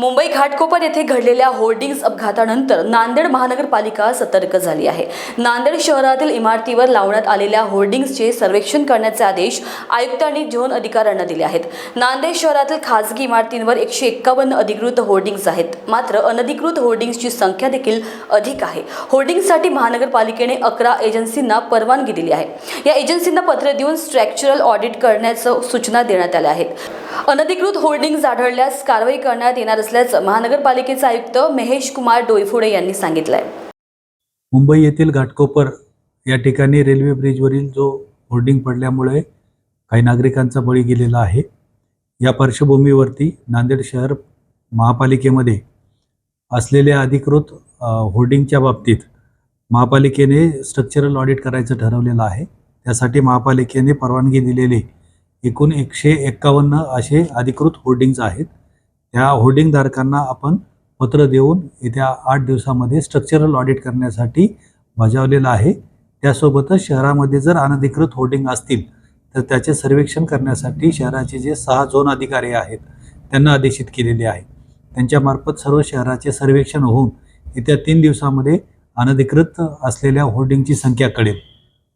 मुंबई घाटकोपर येथे घडलेल्या होर्डिंग्ज अपघातानंतर नांदेड महानगरपालिका सतर्क झाली आहे. नांदेड शहरातील इमारतीवर लावण्यात आलेल्या होर्डिंग्जचे सर्वेक्षण करण्याचे आदेश आयुक्तांनी झोन अधिकाऱ्यांना दिले आहेत. नांदेड शहरातील खासगी इमारतींवर एकशे एक्कावन्न अधिकृत होर्डिंग्ज आहेत. मात्र अनधिकृत होर्डिंग्जची संख्या देखील अधिक आहे. होर्डिंगसाठी महानगरपालिकेने अकरा एजन्सींना परवानगी दिली आहे. या एजन्सींना पत्र देऊन स्ट्रक्चरल ऑडिट करण्याचं सूचना देण्यात आल्या आहेत. अनधिकृत होर्डिंग्ज आढळल्यास कारवाई करण्यात येणार असल्याचं महानगरपालिकेचे आयुक्त महेश कुमार डोईफोडे यांनी सांगितलंय. मुंबई येथील घाटकोपर या ठिकाणी रेल्वे ब्रिजवरील जो होर्डिंग पडल्यामुळे काही नागरिकांचा बळी गेलेला आहे. या पार्श्वभूमीवरती नांदेड शहर महापालिकेमध्ये असलेल्या अधिकृत होर्डिंगच्या बाबतीत महापालिकेने स्ट्रक्चरल ऑडिट करायचं ठरवलेलं आहे. त्यासाठी महापालिकेने परवानगी दिलेले एकूण एकशे एक्कावन्न असे अधिकृत होर्डिंग्ज आहेत. त्या होर्डिंगधारकांना आपण पत्र देऊन येत्या आठ दिवसामध्ये स्ट्रक्चरल ऑडिट करण्यासाठी बजावलेलं आहे. त्यासोबतच शहरामध्ये जर अनधिकृत होर्डिंग असतील तर त्याचे सर्वेक्षण करण्यासाठी शहराचे जे सहा झोन अधिकारी आहेत त्यांना आदेशित केलेले आहे. त्यांच्यामार्फत सर्व शहराचे सर्वेक्षण होऊन येत्या तीन दिवसामध्ये अनधिकृत असलेल्या होर्डिंगची संख्या कळेल.